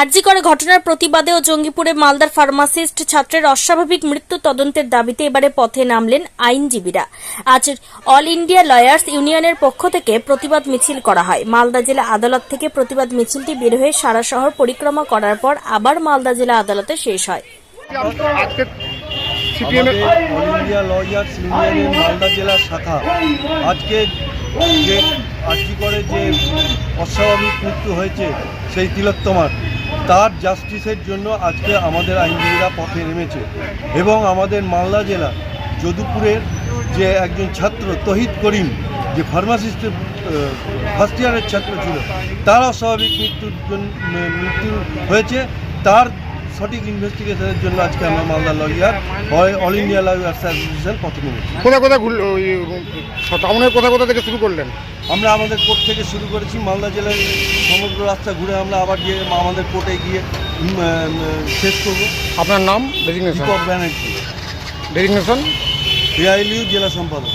আরজি করে ঘটনার প্রতিবাদে ও জঙ্গিপুরে মালদার ফার্মাসিস্ট ছাত্রের অস্বাভাবিক মৃত্যু তদন্তের দাবিতে এবারে পথে নামলেন আইনজীবীরা। আজ অল ইন্ডিয়া লয়ার্স ইউনিয়নের পক্ষ থেকে প্রতিবাদ মিছিল করা হয়। মালদা জেলা আদালত থেকে প্রতিবাদ মিছিলটি বের হয়ে সারা শহর পরিক্রমা করার পর আবার মালদা জেলা আদালতে শেষ হয়। আজকে সিপিএম আমাদের অল ইন্ডিয়া লয়ার্স ইউনিয়নের মালদা জেলার শাখা আজকে যে আর্জি করে যে অস্বাভাবিক মৃত্যু হয়েছে সেই তিলোত্তমার। তার জাস্টিসের জন্য আজকে আমাদের আইনজীবীরা পথে নেমেছে। এবং আমাদের মালদা জেলা যদুপুরের যে একজন ছাত্র তহিদ করিম, যে ফার্মাসিস্টের ফার্স্ট ইয়ারের ছাত্র ছিল তার স্বাভাবিক মৃত্যুর জন্য মৃত্যু হয়েছে। তার সঠিক ইনভেস্টিগেশনের জন্য আজকে আমরা Malda lawyer all India lawyers association নেমেছি। কোথা ওই টাউনের কোথা কোথা থেকে শুরু করলেন? আমরা আমাদের কোর্ট থেকে শুরু করেছি মালদা জেলার সমগ্র রাস্তা ঘুরে আমরা আবার গিয়ে আমাদের কোর্টে গিয়ে শেষ করব। আপনার নাম? ডেজিগনেশন ব্যানার্জি। ডেজিগনেশন এআইলিউ জেলা সম্পাদক।